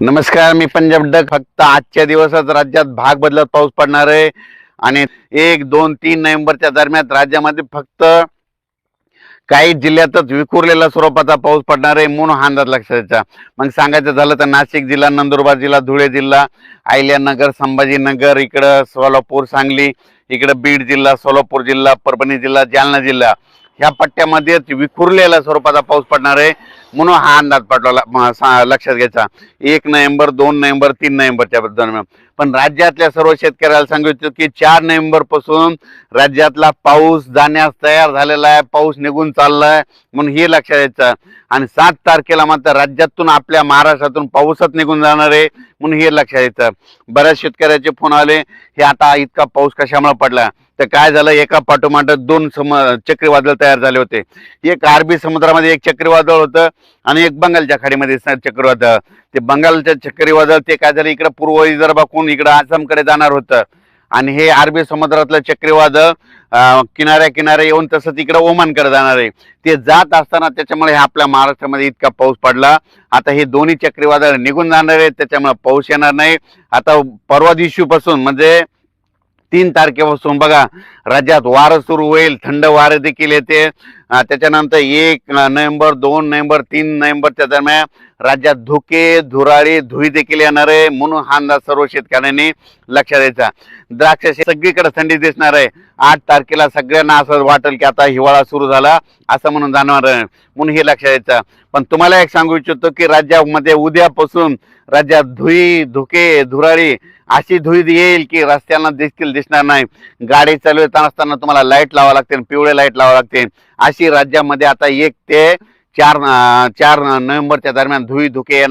नमस्कार मी पंजाब डक. फक्त आजच्या दिवसात राज्यात भाग बदलत पाऊस पडणार आहे. आणि एक दोन तीन नोव्हेंबरच्या दरम्यान राज्यामध्ये फक्त काही जिल्ह्यातच विखुरलेला स्वरूपाचा पाऊस पडणार आहे म्हणून हा अंदाज लक्षात द्यायचा मग सांगायचं झालं तर नाशिक जिल्हा नंदुरबार जिल्हा धुळे जिल्हा अहिल्यानगर संभाजीनगर इकडं सोलापूर सांगली इकडं बीड जिल्हा सोलापूर जिल्हा परभणी जिल्हा जालना जिल्हा. ह्या पट्ट्यामध्येच विखुरलेला स्वरूपाचा पाऊस पडणार आहे. म्हणून हा अंदाज पाठवला लक्षात घ्यायचा. एक नोव्हेंबर दोन नोव्हेंबर तीन नोव्हेंबरच्या दरम्यान. पण राज्यातल्या सर्व शेतकऱ्याला सांगू इच्छितो की चार नोव्हेंबरपासून राज्यातला पाऊस जाण्यास तयार झालेला आहे. पाऊस निघून चाललाय म्हणून हे लक्षात द्यायचं आणि सात तारखेला मात्र राज्यातून आपल्या महाराष्ट्रातून पाऊसच निघून जाणार आहे म्हणून हे लक्षात द्यायचं बऱ्याच शेतकऱ्याचे फोन आले हे आता इतका पाऊस कशामुळे पडला? तर काय झालं? एका पाठोमाठ दोन सम चक्रीवादळ तयार झाले होते. एक अरबी समुद्रामध्ये एक चक्रीवादळ होतं. आणि एक बंगालच्या खाडीमध्ये चक्रीवादळ. ते बंगालच्या चक्रीवादळ ते काय झालं? इकडं पूर्व विदर्भाकून इकडं आसामकडे जाणार होतं. आणि हे अरबी समुद्रातलं चक्रीवादळ किनाऱ्या किनाऱ्या येऊन तसंच इकडं ओमानकडे जाणार आहे. ते जात असताना त्याच्यामुळे हे आपल्या महाराष्ट्रामध्ये इतका पाऊस पडला. आता हे दोन्ही चक्रीवादळ निघून जाणार आहेत त्याच्यामुळे पाऊस येणार नाही. आता परवा दिवशीपासून म्हणजे तीन तारखेपासून बघा राज्यात वारं सुरू होईल थंड वारे देखील येते. त्याच्यानंतर एक नोव्हेंबर दोन नोव्हेंबर तीन नोव्हेंबरच्या दरम्यान राज्यात धुके धुराळी धुई देखील येणार आहे म्हणून हा अंदाज सर्व शेतकऱ्यांनी लक्षात द्यायचा द्राक्ष सगळीकडे थंडी दिसणार आहे. आठ तारखेला सगळ्यांना असं वाटेल की आता हिवाळा सुरू झाला असं म्हणून जाणवणार आहे. म्हणून हे लक्षात द्यायचं पण तुम्हाला एक सांगू इच्छितो की राज्यामध्ये उद्यापासून राज्यात धुई धुके धुराळी अशी धुई येईल की रस्त्यांना देखील दिसणार नाही. गाडी चालवत असताना तुम्हाला लाइट लावा लागते पिवळे लाइट लावा लागते. अशी राज्यामध्ये आता एक ते चार चार नोव्हेंबरच्या दरम्यान धुई धुके